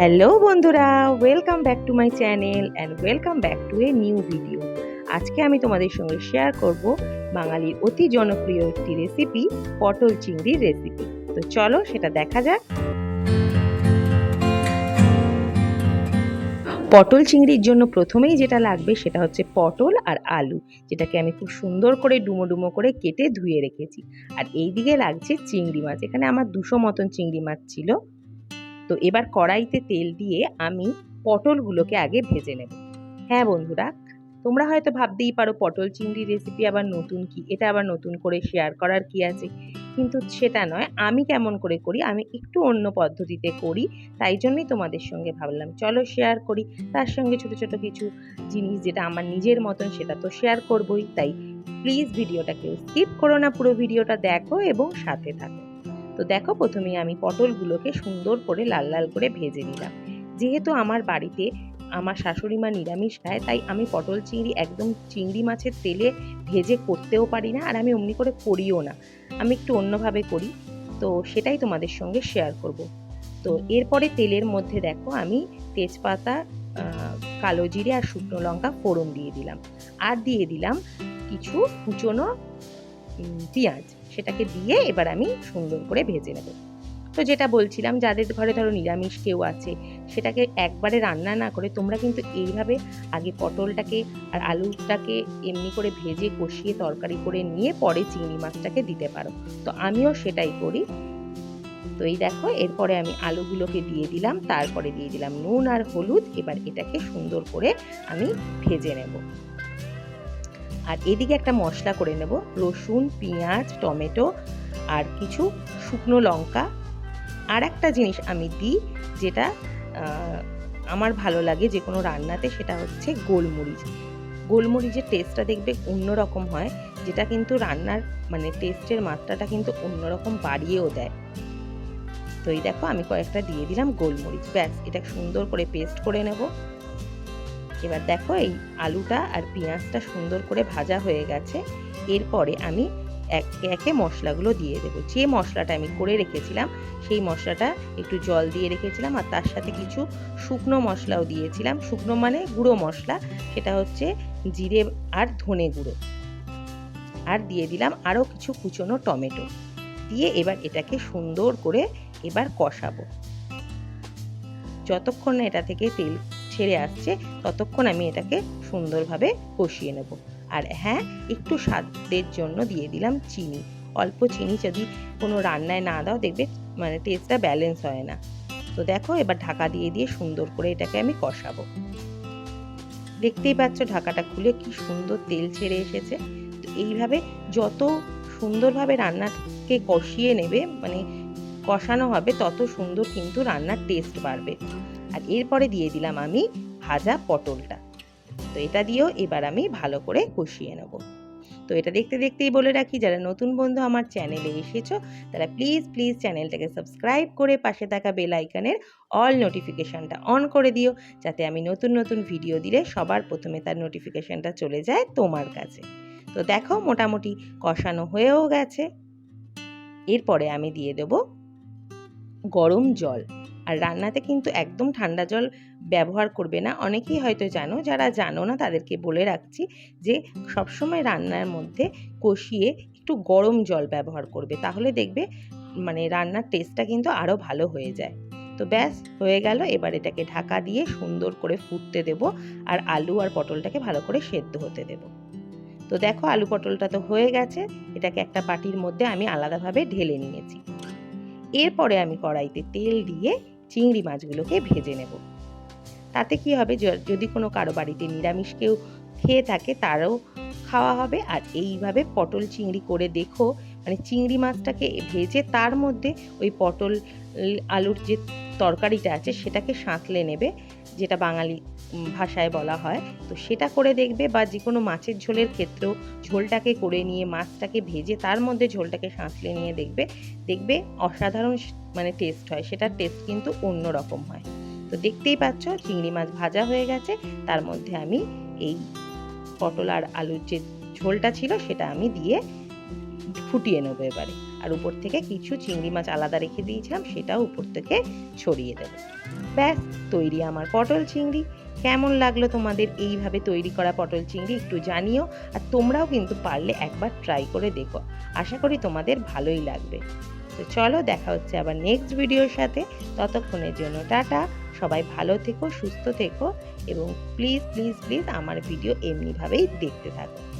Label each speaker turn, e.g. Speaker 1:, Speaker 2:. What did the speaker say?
Speaker 1: Hello বন্ধুরা welcome back to my channel and welcome back to a new video আজকে আমি তোমাদের সঙ্গে শেয়ার করব বাঙালির অতি জনপ্রিয় একটি রেসিপি পটল চিংড়ির রেসিপি তো চলো, সেটা দেখা যাক। পটল চিংড়ির জন্য প্রথমেই যেটা লাগবে সেটা হচ্ছে পটল আর আলু, যেটাকে আমি খুব সুন্দর করে ডুমো ডুমো করে কেটে ধুয়ে রেখেছি। আর এই দিকে লাগছে চিংড়ি মাছ, এখানে আমার দুশো মতন চিংড়ি মাছ ছিল। তো এবার কড়াইতে তেল দিয়ে আমি পটলগুলোকে আগে ভেজে নেব। হ্যাঁ বন্ধুরা, তোমরা হয়তো ভাবতেই পারো পটল চিংড়ি রেসিপি আবার নতুন কি, এটা আবার নতুন করে শেয়ার করার কি আছে? কিন্তু সেটা নয়, আমি কেমন করে করি, আমি একটু অন্য পদ্ধতিতে করি, তাই জন্যই তোমাদের সঙ্গে ভাবলাম। চলো শেয়ার করি, তার সঙ্গে ছোট ছোট কিছু জিনিস যেটা আমার নিজের মতন সেটা তো শেয়ার করবই, তাই প্লিজ ভিডিওটা কেউ স্কিপ করো না, পুরো ভিডিওটা দেখো এবং সাথে থাকো। তো দেখো প্রথমেই আমি পটলগুলোকে সুন্দর করে লাল লাল করে ভেজে নিলাম। যেহেতু আমার বাড়িতে আমার শাশুড়ি মা নিরামিষ খায় তাই আমি পটল চিংড়ি একদম চিংড়ি মাছের তেলে ভেজে করতেও পারি না আর আমি অমনি করে করিও না। আমি একটু অন্যভাবে করি। তো সেটাই তোমাদের সঙ্গে শেয়ার করব। তো এরপরে তেলের মধ্যে দেখো আমি তেজপাতা কালো জিরে আর শুকনো লঙ্কা ফোড়ন দিয়ে দিলাম। আর দিয়ে দিলাম কিছু কুচনো পেঁয়াজ। সেটাকে দিয়ে এবার আমি সুন্দর করে ভেজে নেব। তো যেটা বলছিলাম, যাদের ঘরে ধরো নিরামিষ কেউ আছে, সেটাকে একবারে রান্না না করে তোমরা কিন্তু এইভাবে আগে পটলটাকে আর আলুটাকে এমনি করে ভেজে কষিয়ে তরকারি করে নিয়ে পরে চিংড়ি মাছটাকে দিতে পারো। তো আমিও সেটাই করি। তো এই দেখো, এরপরে আমি আলুগুলোকে দিয়ে দিলাম, তারপরে দিয়ে দিলাম নুন আর হলুদ, এবার এটাকে সুন্দর করে আমি ভেজে নেব। আর এদিকে একটা মশলা করে নেব, রসুন, পেঁয়াজ, টমেটো আর কিছু শুকনো লঙ্কা। আর একটা জিনিস আমি দিই যেটা আমার ভালো লাগে যে কোনো রান্নাতে সেটা হচ্ছে গোলমরিচ। গোলমরিচের টেস্টটা দেখবে অন্যরকম হয়, যেটা কিন্তু রান্নার মানে টেস্টের মাত্রাটা কিন্তু অন্যরকম বাড়িয়েও দেয়। তো এই দেখো আমি কয়েকটা দিয়ে দিলাম গোলমরিচ। ব্যাস, এটা সুন্দর করে পেস্ট করে নেব। এবার দেখো এই আলুটা আর পেঁয়াজটা সুন্দর করে ভাজা হয়ে গেছে। এরপরে আমি একে একে মশলাগুলো দিয়ে দেবো। যে মশলাটা আমি করে রেখেছিলাম, সেই মশলাটা একটু জল দিয়ে রেখেছিলাম আর তার সাথে কিছু শুকনো মশলাও দিয়েছিলাম। শুকনো মানে গুঁড়ো মশলা, সেটা হচ্ছে জিরে আর ধনে গুঁড়ো। আর দিয়ে দিলাম আরও কিছু কুচনো টমেটো। দিয়ে এবার এটাকে সুন্দর করে এবার কষাবো। যতক্ষণ না এটা থেকে তেল ছেড়ে আসছে, ততক্ষণ আমি এটাকে সুন্দরভাবে কষিয়ে নেব। আর হ্যাঁ একটু স্বাদের জন্য দিয়ে দিলাম চিনি। অল্প চিনি যদি কোনো রান্নায় না দাও, দেখবে মানে টেস্টটা ব্যালেন্স হয় না। তো দেখো, এবার ঢাকা দিয়ে দিয়ে সুন্দর করে এটাকে আমি কষাবো। দেখতেই পাচ্ছ ঢাকাটা খুলে কি সুন্দর তেল ছেড়ে এসেছে। তো এইভাবে যত সুন্দরভাবে রান্নাকে কষিয়ে নেবে মানে কষানো হবে, তত সুন্দর কিন্তু রান্নার টেস্ট বাড়বে। আর এরপরে দিয়ে দিলাম আমি ভাজা পটলটা। তো এটা দিয়েও এবার আমি ভালো করে কষিয়ে নেব। তো এটা দেখতে দেখতেই বলে রাখি, যারা নতুন বন্ধু আমার চ্যানেলে এসেছ, তারা প্লিজ প্লিজ চ্যানেলটাকে সাবস্ক্রাইব করে পাশে থাকা বেল আইকনের অল নোটিফিকেশানটা অন করে দিও, যাতে আমি নতুন নতুন ভিডিও দিলে সবার প্রথমে তার নোটিফিকেশানটা চলে যায় তোমার কাছে। তো দেখো মোটামুটি কষানো হয়েও গেছে। এরপরে আমি দিয়ে দেবো গরম জল। আর রান্নাতে কিন্তু একদম ঠান্ডা জল ব্যবহার করবে না। অনেকেই হয়তো জানো, যারা জানো না, তাদেরকে বলে রাখছি যে, সবসময় রান্নার মধ্যে কষিয়ে একটু গরম জল ব্যবহার করবে। তাহলে দেখবে মানে রান্নার টেস্টটা কিন্তু আরও ভালো হয়ে যায়। তো ব্যাস, হয়ে গেল। এবার এটাকে ঢাকা দিয়ে সুন্দর করে ফুটতে দেব আর আলু আর পটলটাকে ভালো করে সেদ্ধ হতে দেব। তো দেখো, আলু পটলটা তো হয়ে গেছে। এটাকে একটা বাটির মধ্যে আমি আলাদাভাবে ঢেলে নিয়েছি। এরপরে আমি কড়াইতে তেল দিয়ে চিংড়ি মাছগুলোকে ভেজে নেব। তাতে কি হবে যদি কোনো কারও বাড়িতে নিরামিষ কেউ খেয়ে থাকে, তারও খাওয়া হবে। আর এইভাবে পটল চিংড়ি করে দেখো মানে চিংড়ি মাছটাকে ভেজে তার মধ্যে ওই পটল, আলুর যে তরকারিটা আছে সেটাকে সাঁতলে নেবে, যেটা বাঙালি ভাষায় বলা হয়। তো সেটা করে দেখবে বা যে কোনো মাছের ঝোলের ক্ষেত্রেও ঝোলটাকে করে নিয়ে, মাছটাকে ভেজে তার মধ্যে ঝোলটাকে সাঁতলে নিয়ে দেখবে। দেখবে অসাধারণ মানে টেস্ট হয়, সেটার টেস্ট কিন্তু অন্য রকম হয়। তো দেখতেই পাচ্ছ চিংড়ি মাছ ভাজা হয়ে গেছে, তার মধ্যে আমি এই পটল আর আলুর যে ঝোলটা ছিল সেটা আমি দিয়ে ফুটিয়ে নেব এবারে। আর উপর থেকে কিছু চিংড়ি মাছ আলাদা রেখে দিয়েছিলাম, সেটাও উপর থেকে ছড়িয়ে দেবো। ব্যাস, তৈরি আমার পটল চিংড়ি। কেমন লাগল তোমাদের এইভাবে তৈরি করা পটল চিংড়ি একটু জানিও, আর তোমরাও কিন্তু পারলে একবার ট্রাই করে দেখো। আশা করি তোমাদের ভালোই লাগবে। তো চলো, দেখা হচ্ছে আবার নেক্সট ভিডিওর সাথে। ততক্ষণের জন্য টাটা। সবাই ভালো থেকো, সুস্থ থেকো, এবং প্লিজ প্লিজ প্লিজ আমার ভিডিও এমনিভাবেই দেখতে থাকো।